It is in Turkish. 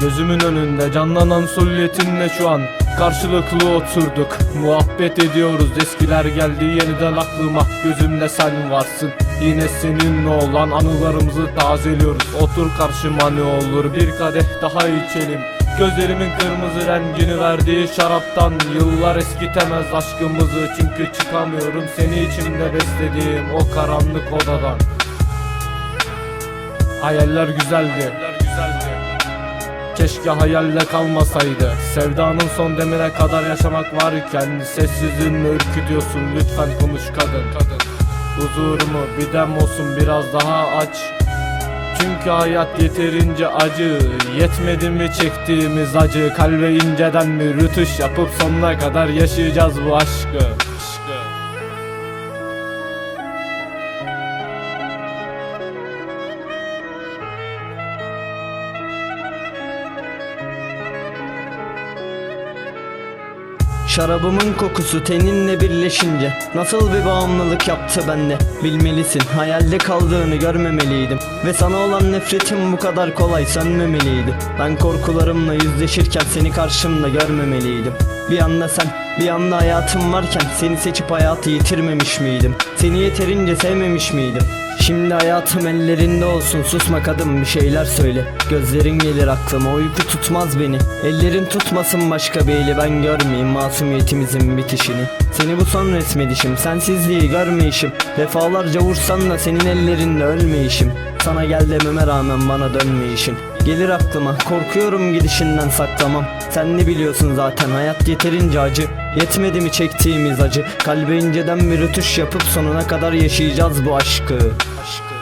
Gözümün önünde canlanan sulliyetinle şu an Karşılıklı oturduk. Muhabbet ediyoruz eskiler geldi yeniden aklıma. Gözümde sen varsın Yine seninle olan anılarımızı tazeliyoruz Otur karşıma ne olur. Bir kadeh daha içelim. Gözlerimin kırmızı rengini verdiği şaraptan. Yıllar eskitemez aşkımızı Çünkü çıkamıyorum seni içimde beslediğim o karanlık odadan. Hayaller güzeldi Keşke hayalle kalmasaydı. Sevdanın son demine kadar yaşamak varken Sessizliğinle ürkütüyorsun. Lütfen konuş kadın. Huzurumu bir dem olsun biraz daha aç. Çünkü hayat yeterince acı. Yetmedi mi çektiğimiz acı? Kalbe inceden mi rütuş yapıp sonuna kadar yaşayacağız bu aşkı Şarabımın kokusu teninle birleşince Nasıl bir bağımlılık yaptı bende? Bilmelisin hayalde kaldığını görmemeliydim. Ve sana olan nefretim bu kadar kolay sönmemeliydi. Ben korkularımla yüzleşirken seni karşımda görmemeliydim. Bir anda sen bir anda hayatım varken Seni seçip hayatı yitirmemiş miydim? Seni yeterince sevmemiş miydim Şimdi hayatım ellerinde olsun susma kadın bir şeyler söyle. Gözlerin gelir aklıma uyku tutmaz beni. Ellerin tutmasın başka bir eli ben görmeyeyim masumiyetimizin bitişini. Seni bu son resmedişim sensizliği görmeyişim. Defalarca vursan da senin ellerinde ölmeyişim. Sana gel dememe rağmen bana dönmeyişin. Gelir aklıma korkuyorum gidişinden saklamam. Sen ne biliyorsun zaten hayat yeterince acı Yetmedi mi çektiğimiz acı Kalbe inceden bir rütuş yapıp sonuna kadar yaşayacağız bu aşkı, aşkı.